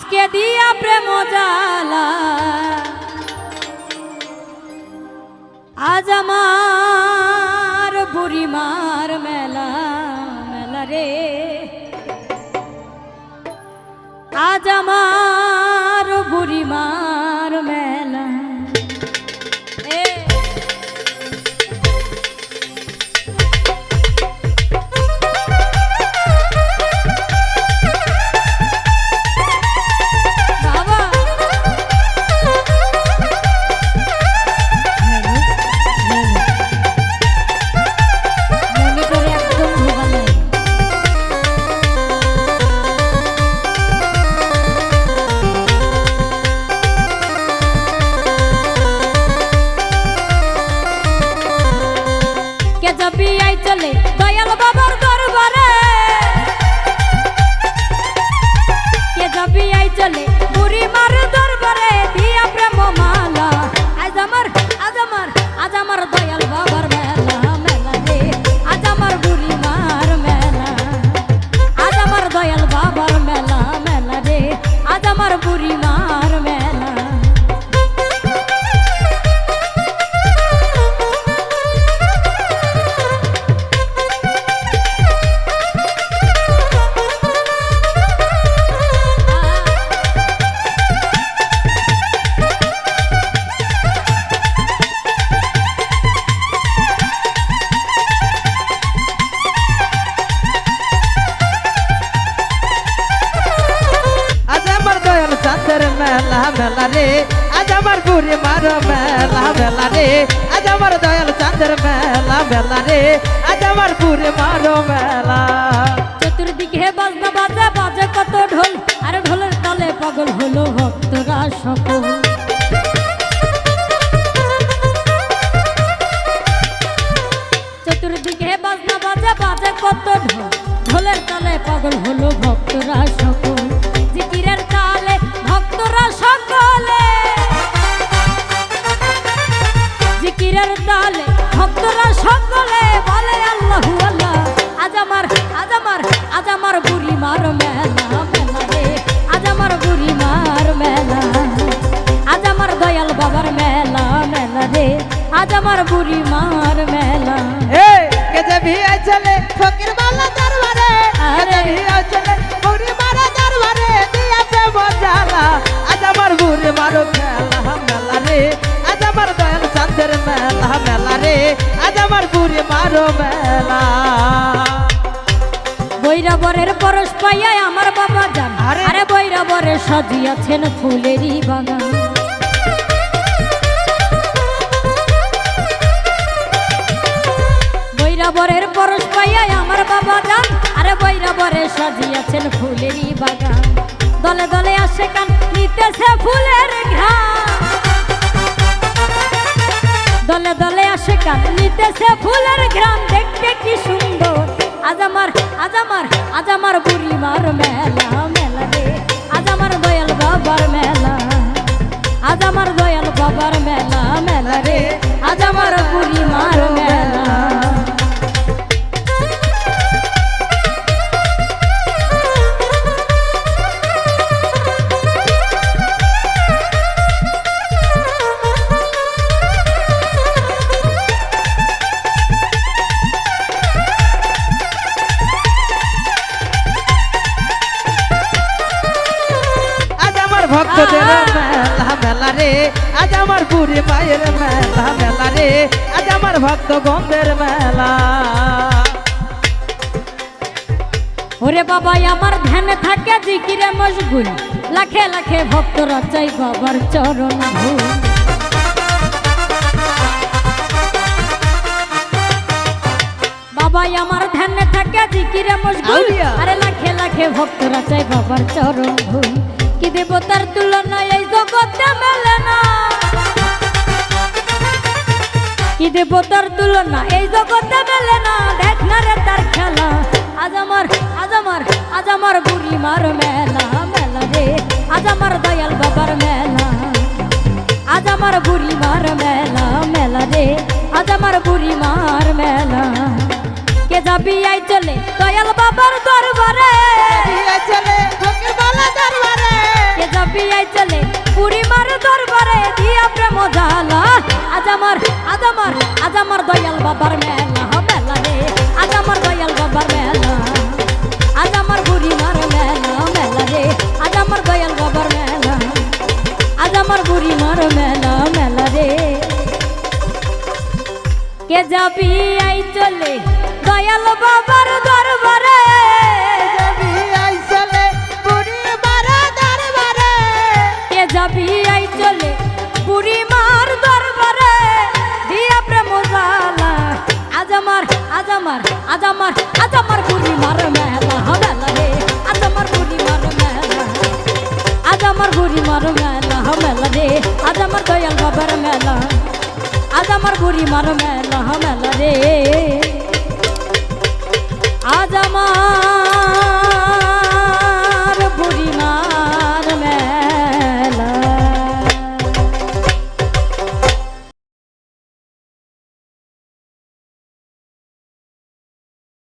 আজকে দিয়া প্রেম জালা আজ আমার বুড়িমার মেলা মেলা রে। যাবি আই চলে দয়াল বাবার দরবারে। কে যাবি আই চলে বুড়ি মার আজ আমার বুড়ি মেলা মেলা রে। আজ আমার দয়াল চাঁদের মেলা মেলা রে। আজ আমার বুড়ি মেলা। চতুর্দিকে বাজনা বাজে বাজে কত ঢোল। আর ঢোলের তালে পাগল হলো ভক্তরা সকল। চতুর্দিকে বাজনা বাজে বাজে কত ঢোল। ঢোলের তালে পাগল হলো ভক্তরা সকল। আজ আমার বুড়ি মার মেলা। এ কে যাবি আই চলে ফকির মালা দরবারে কে আরে। যাবি আই চলে বুড়ি মারা দরবারে দিয়া প্রেম জালা আজ আমার বুড়ি মার মেলা মেলা রে। আজ আমার দয়াল চাঁদের মেলা মেলা রে। আজ আমার বুড়ি মার মেলা। বৈরাবরের পরশ পাইয়া আমার বাবা আরে। আরে বৈরাবরে সাজিয়াছেন ফুলেরই বাগান। বৈরাবরের পরশ পাইয়া আমার বাবা যান। আরে বৈরাবরে সাজিয়াছেন ফুলেরই বাগান। দলে দলে আসে কান নিতেছে ফুলের ঘ্রাণ। দলে দলে আসে কান নিতেছে ফুলের ঘ্রাণ। দেখতে কি সুন্দর। আজ আমার আজ আমার আজ আমার বুড়ি মার মেলা মেলা রে। আজ আমার দয়াল বাবার মেলা। আজ আমার দয়াল বাবার মেলা মেলা রে। ভক্তদের মেলা মেলা রে। আজ আমার বুড়ি মায়ের মেলা মেলা রে। আজ আমার ভক্ত গন্ধের মেলা। ওরে বাবা আমার ধ্যানে থাকে জিকিরে মশগুল। লাখে লাখে ভক্তরা চাই বাবার চরণ ধুল। বাবাই আমার ধ্যানে থাকে জিকিরে মশগুল। আরে লাখে লাখে ভক্তরা চাই বাবার চরণ ধুল। কি দেবতার তুলনা এই জগতে মেলে না। কি দেবতার তুলনা এই জগতে মেলে না। দেখ না রে তার খেলা। আজ আমার আজ আমার আজ আমার বুড়ি মার মেলা মেলা রে। আজ আমার দয়াল বাবার মেলা। আজ আমার বুড়ি মার মেলা মেলা রে। আজ আমার বুড়ি মার মেলা। কে যাবি আই চলে দয়াল বাবার দরবারে। চলে যাবি? আই চলে। দয়াল বাবার দরবারে যাবি। আইসলে বুড়ি মারা দরবারে। কে যাবি? আই চলে বুড়ি মার দরবারে। দিয়া প্রেম জালা আজ আমার আজ আমার আজ আমার আজ আমার বুড়ি মার মেলা মেলা রে আজ আমার মার মেলা। আজ আমার মার মেলা মেলা রে আজ আমার দয়াল বাবার মেলা। আজ আমার বুড়ি মার মেলা মেলা রে। আজ আমার